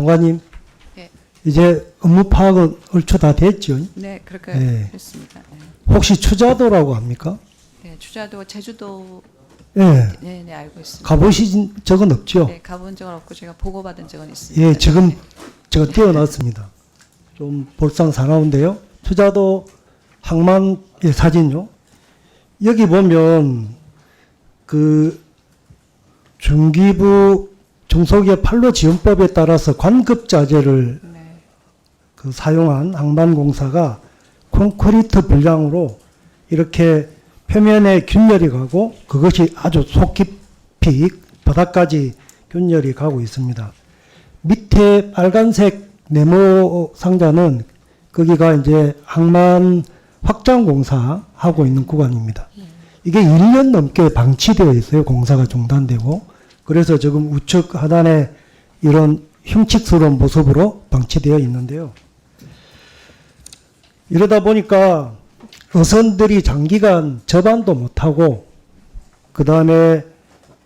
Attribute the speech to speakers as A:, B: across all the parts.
A: 장관님,
B: 네.
A: 이제 업무 파악은 얼추 다 됐죠?
B: 네, 그렇게
A: 네.
B: 했습니다. 네.
A: 혹시 추자도라고 합니까?
B: 네, 주자도 제주도
A: 예.
B: 네, 네 알고 있습니다.
A: 가보신 적은 없죠?
B: 네, 가본 적은 없고 제가 보고 받은 적은 있습니다.
A: 예, 지금
B: 네.
A: 제가 띄워놨습니다. 좀 볼상사나운데요. 투자도 항만의 사진요. 여기 보면 그 중기부 중소기업 판로 지원법에 따라서 관급자재를
B: 네.
A: 그 사용한 항만공사가 콘크리트 분량으로 이렇게 표면에 균열이 가고 그것이 아주 속 깊이 바닥까지 균열이 가고 있습니다. 밑에 빨간색 네모 상자는 거기가 이제 항만 확장 공사 하고 있는 구간입니다. 이게 1년 넘게 방치되어 있어요. 공사가 중단되고. 그래서 지금 우측 하단에 이런 흉측스러운 모습으로 방치되어 있는데요. 이러다 보니까 어선들이 장기간 접안도 못하고 그 다음에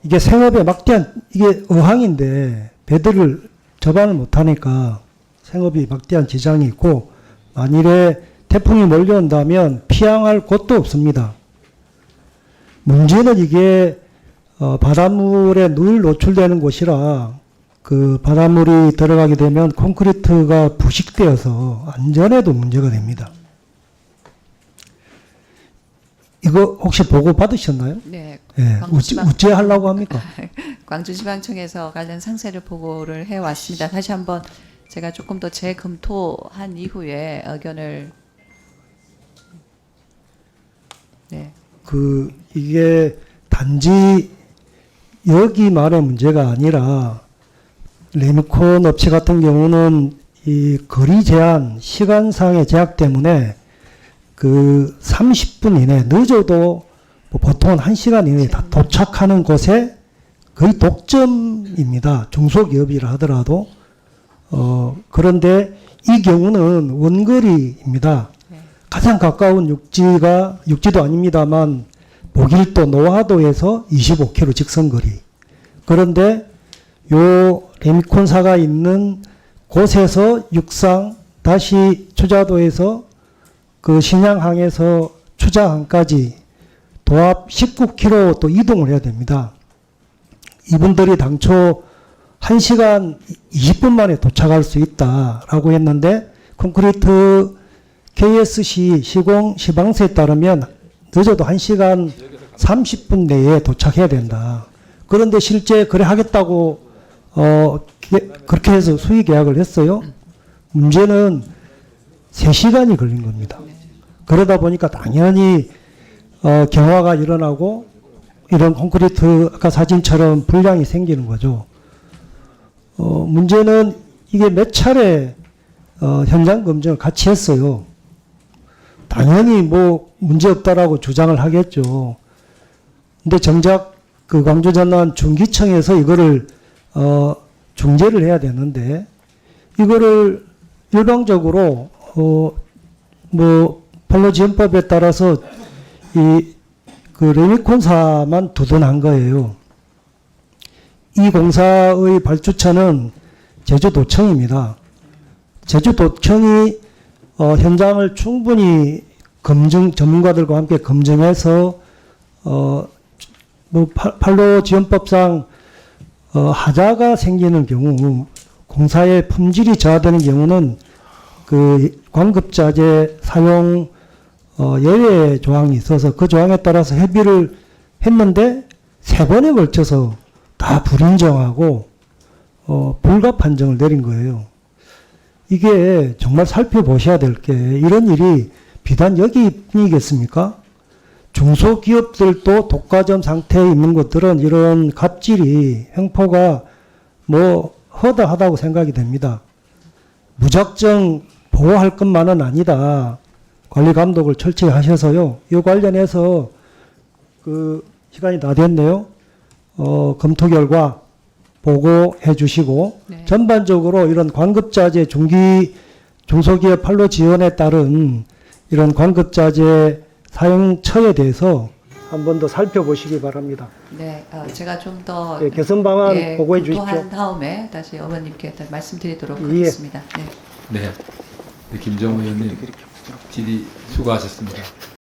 A: 이게 생업에 막대한 이게 어항인데 배들을 접안을 못하니까 생업이 막대한 지장이 있고 만일에 태풍이 몰려온다면 피항할 곳도 없습니다. 문제는 이게 어, 바닷물에 늘 노출되는 곳이라 그 바닷물이 들어가게 되면 콘크리트가 부식되어서 안전에도 문제가 됩니다. 이거 혹시 보고 받으셨나요?
B: 네,
A: 예,
B: 광주지방-
A: 우째, 우째 하려고 합니까?
B: 광주지방청에서 관련 상세를 보고를 해 왔습니다. 다시 한번 제가 조금 더 재검토한 이후에 의견을 네,
A: 그 이게 단지 여기만의 문제가 아니라 레미콘 업체 같은 경우는 이 거리 제한 시간상의 제약 때문에 그 30분 이내 늦어도 뭐 보통은 1시간 이내에 다 도착하는 곳에 거의 독점입니다. 중소기업이라 하더라도 어 그런데 이 경우는 원거리입니다.
B: 네.
A: 가장 가까운 육지가 육지도 아닙니다만 목일도 노하도에서 25km 직선거리. 그런데 요 레미콘사가 있는 곳에서 육상 다시 추자도에서 그 신양항에서 추자항까지 도합 19km 또 이동을 해야 됩니다. 이분들이 당초 1시간 20분 만에 도착할 수 있다라고 했는데 콘크리트 KSC 시공 시방서에 따르면 늦어도 1시간 30분 내에 도착해야 된다. 그런데 실제 그래 하겠다고 어 게- 그렇게 해서 수의 계약을 했어요. 문제는 3시간이 걸린 겁니다. 그러다 보니까 당연히 어 경화가 일어나고 이런 콘크리트 아까 사진처럼 불량이 생기는 거죠. 어 문제는 이게 몇 차례 어 현장 검증을 같이 했어요. 당연히 뭐 문제 없다라고 주장을 하겠죠. 근데 정작 그 광주 전남 중기청에서 이거를 어 중재를 해야 되는데 이거를 일방적으로 어뭐 판로 지원법에 따라서 이 그 레미콘사만 두둔한 거예요. 이 공사의 발주처는 제주도청입니다. 제주도청이 어, 현장을 충분히 검증 전문가들과 함께 검증해서 어, 뭐 팔- 판로 지원법상 어, 하자가 생기는 경우 공사의 품질이 저하되는 경우는 그 광급자재 사용 어, 예외 조항이 있어서 그 조항에 따라서 협의를 했는데 세 번에 걸쳐서 다 불인정하고 어, 불가 판정을 내린 거예요. 이게 정말 살펴보셔야 될 게 이런 일이 비단 여기뿐이겠습니까? 중소기업들도 독과점 상태에 있는 것들은 이런 갑질이 횡포가 뭐 허다하다고 생각이 됩니다. 무작정 보호할 것만은 아니다. 관리 감독을 철저히 하셔서요. 이 관련해서 그 시간이 다 됐네요. 어, 검토 결과 보고해 주시고
B: 네.
A: 전반적으로 이런 광급자재 중기 중소기업 판로 지원에 따른 이런 광급자재 사용처에 대해서 한 번 더 살펴보시기 바랍니다.
B: 네, 어, 제가 좀더
A: 예, 개선 방안
B: 예,
A: 보고해 주십시오.
B: 다음에 다시 어머님께 다 말씀드리도록
A: 예.
B: 하겠습니다. 네.
C: 네. 네, 김정우 의원님 질의 수고하셨습니다.